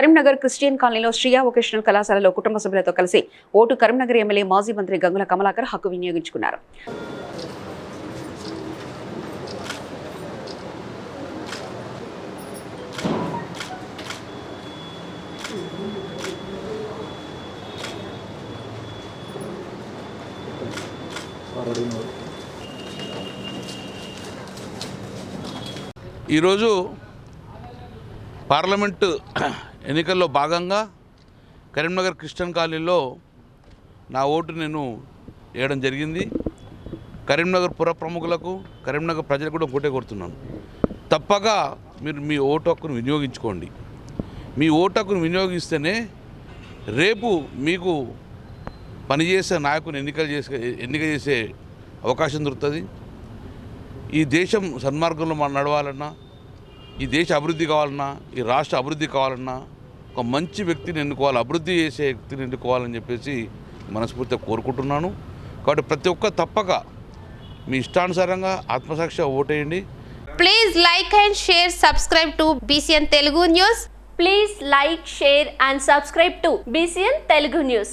Karimnagar Christian కాలనీలో Sriya vocational కళాశాలలో కుటుంబ సభ్యులతో కలిసి ఓటు కరీంనగర్ ఎమ్మెల్యే మాజీ మంత్రి గంగుల కమలాకర్ హక్కు వినియోగించుకున్నారు. ఈరోజు పార్లమెంటు ఎన్నికల్లో భాగంగా కరీంనగర్ క్రిస్టియన్ కాలనీలో నా ఓటు నేను వేయడం జరిగింది. కరీంనగర్ పుర ప్రముఖులకు కరీంనగర్ ప్రజలకు కూడా ఒకటే కొడుతున్నాను తప్పక మీరు మీ ఓటు హక్కును వినియోగించుకోండి. మీ ఓటు హక్కును వినియోగిస్తేనే రేపు మీకు పనిచేసే నాయకుని ఎన్నికలు చేసే ఎన్నిక చేసే అవకాశం దొరుకుతుంది. ఈ దేశం సన్మార్గంలో మనం నడవాలన్నా ఈ దేశ అభివృద్ధి కావాలన్నా ఈ రాష్ట్ర అభివృద్ధి కావాలన్నా ఒక మంచి వ్యక్తిని ఎన్నుకోవాలి అభివృద్ధి చేసే వ్యక్తిని ఎన్నుకోవాలని చెప్పేసి మనస్ఫూర్తిగా కోరుకుంటున్నాను. కాబట్టి ప్రతి ఒక్క తప్పక మీ ఇష్టానుసారంగా ఆత్మసాక్షిగా ఓటేయండి. Please like and share subscribe to BCN Telugu news please like share and subscribe to BCN Telugu news